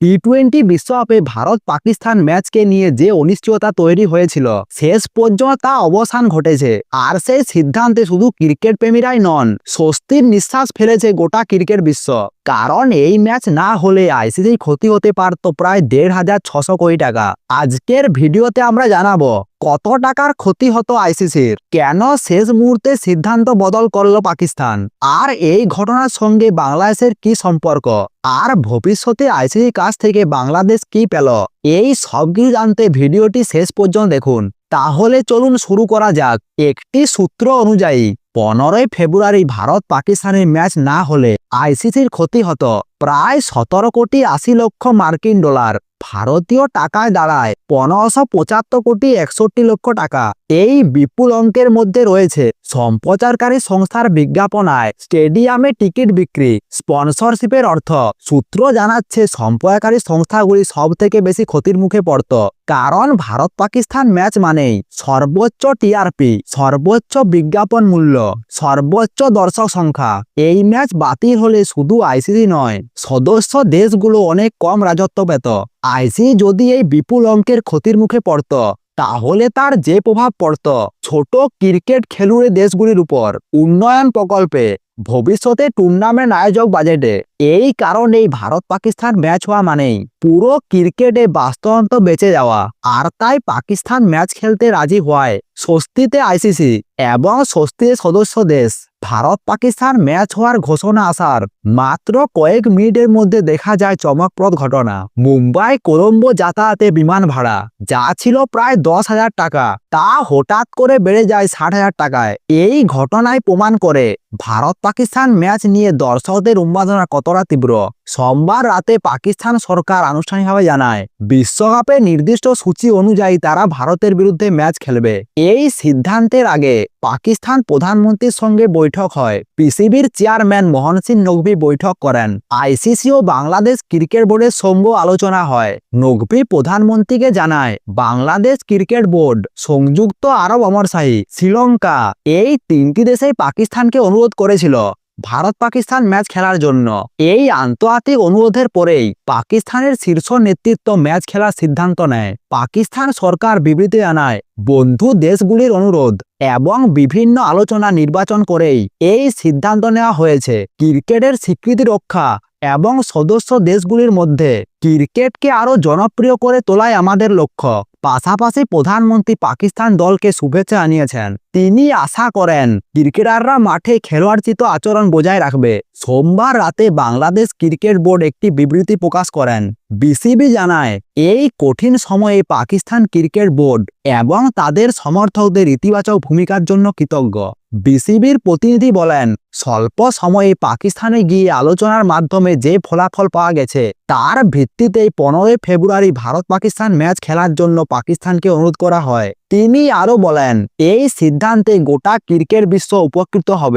T twenty বিশ্বকাপে ভারত পাকিস্তান ম্যাচকে নিয়ে যে অনিশ্চয়তা তৈরি হয়েছিল, শেষ পর্যন্ত তা অবসান ঘটেছে। আর সেই সিদ্ধান্তে শুধু ক্রিকেট প্রেমীরাই নন, স্বস্তির নিঃশ্বাস ফেলেছে গোটা ক্রিকেট বিশ্ব। কারণ এই ম্যাচ না হলে আইসিসির ক্ষতি হতে পারত প্রায় দেড় হাজার ছশো কোটি টাকা। আজকের ভিডিওতে আমরা জানাব কত টাকার ক্ষতি হতো আইসিসির? কেন শেষ মুহূর্তে সিদ্ধান্ত বদল করল পাকিস্তান? আর এই ঘটনার সঙ্গে বাংলাদেশের কি সম্পর্ক? আর ভবিষ্যতে আইসিসির কাছ থেকে বাংলাদেশ কি পেল? এই সব কিছু জানতে ভিডিওটি শেষ পর্যন্ত দেখুন। তাহলে চলুন শুরু করা যাক। একটি সূত্র অনুযায়ী, পনেরোই ফেব্রুয়ারি ভারত পাকিস্তানের ম্যাচ না হলে আইসিসির ক্ষতি হতো প্রায় সতেরো কোটি আশি লক্ষ মার্কিন ডলার। ভারতীয় টাকায় দাঁড়ায় পনেরোশো পঁচাত্তর কোটি একষট্টি লক্ষ টাকা। এই বিপুল অঙ্কের মধ্যে রয়েছে সম্প্রচারকারী সংস্থার বিজ্ঞাপনায় স্টেডিয়ামে টিকিট বিক্রি, স্পন্সরশিপের অর্থ। সূত্র জানাচ্ছে, সম্প্রচারকারী সংস্থাগুলি সব থেকে বেশি ক্ষতির মুখে পড়ত। কারণ ভারত পাকিস্তান ম্যাচ মানেই সর্বোচ্চ টিআরপি সর্বোচ্চ বিজ্ঞাপন মূল্য, সর্বোচ্চ দর্শক সংখ্যা। এই ম্যাচ বাতিল হলে শুধু আইসিসি নয়, সদস্য দেশগুলো অনেক কম রাজত্ব পেত। আইসিসি যদি এই বিপুল অঙ্কের ক্ষতির মুখে পড়ত, তাহলে তার যে প্রভাব পড়ত, ছোট ক্রিকেট খেলুড়ে দেশগুলির উপর, উন্নয়ন প্রকল্পে, ভবিষ্যতে টুর্নামেন্ট আয়োজক বাজেটে, এই কারণেই ভারত পাকিস্তান ম্যাচ হওয়া মানেই পুরো ক্রিকেটে বাস্তবন্ত বেঁচে যাওয়া। আর তাই পাকিস্তান ম্যাচ খেলতে রাজি হওয়ায় স্বস্তিতে আইসিসি এবং স্বস্তিতে সদস্য দেশ। ভারত পাকিস্তান ম্যাচ হওয়ার ঘোষণা আসার মাত্র কয়েক মিনিটের মধ্যে দেখা যায় চমকপ্রদ ঘটনা। মুম্বাই কলম্বো যাতায়াতে বিমান ভাড়া, যা ছিল প্রায় দশ হাজার টাকা, তা হঠাৎ করে বেড়ে যায় ষাট হাজার টাকায়। এই ঘটনায় প্রমাণ করে ভারত পাকিস্তান ম্যাচ নিয়ে দর্শকদের উন্মাদনা কতটা তীব্র। সোমবার রাতে পাকিস্তান সরকার আনুষ্ঠানিকভাবে জানায় বিশ্বকাপের নির্দিষ্ট সূচি অনুযায়ী তারা ভারতের বিরুদ্ধে ম্যাচ খেলবে। এই সিদ্ধান্তের আগে পাকিস্তান প্রধানমন্ত্রীর সঙ্গে বৈঠক হয়। পিসিবির চেয়ারম্যান মোহন সিং নকভি বৈঠক করেন। আইসিসি ও বাংলাদেশ ক্রিকেট বোর্ডের সঙ্গে আলোচনা হয়। নকভি প্রধানমন্ত্রীকে জানায়, বাংলাদেশ ক্রিকেট বোর্ড, সংযুক্ত আরব অমরশাহী শ্রীলঙ্কা এই তিনটি দেশেই পাকিস্তানকে অনুরোধ করেছিল। ভারত পাকিস্তান ম্যাচ খেলার জন্য। এই আন্তর্জাতিক অনুরোধের পরেই পাকিস্তানের শীর্ষ নেতৃত্ব ম্যাচ খেলার সিদ্ধান্ত নেয়। পাকিস্তান সরকার বিবৃতি জানায়, বন্ধু দেশগুলির অনুরোধ এবং বিভিন্ন আলোচনা নির্বাচন করেই এই সিদ্ধান্ত নেওয়া হয়েছে। ক্রিকেটের স্বীকৃতি রক্ষা এবং সদস্য দেশগুলির মধ্যে ক্রিকেটকে আরও জনপ্রিয় করে তোলাই আমাদের লক্ষ্য। পাশাপাশি প্রধানমন্ত্রী পাকিস্তান দলকে শুভেচ্ছা জানিয়েছেন। তিনি আশা করেন, ক্রিকেটাররা মাঠে খেলোয়াড়চিত আচরণ বজায় রাখবে। সোমবার রাতে বাংলাদেশ ক্রিকেট বোর্ড একটি বিবৃতি প্রকাশ করেন। বিসিবি জানায়, এই কঠিন সময়ে পাকিস্তান ক্রিকেট বোর্ড এবং তাদের সমর্থকদের ইতিবাচক ভূমিকার জন্য কৃতজ্ঞ। বিসিবির প্রতিনিধি বলেন, স্বল্প সময়ে পাকিস্তানে গিয়ে আলোচনার মাধ্যমে যে ফলাফল পাওয়া গেছে, তার ভিত্তিতেই পনেরোই ফেব্রুয়ারি ভারত পাকিস্তান ম্যাচ খেলার জন্য পাকিস্তানকে অনুরোধ করা হয়। তিনি আরও বলেন, এই সিদ্ধান্তে গোটা ক্রিকেট বিশ্ব উপকৃত হবে।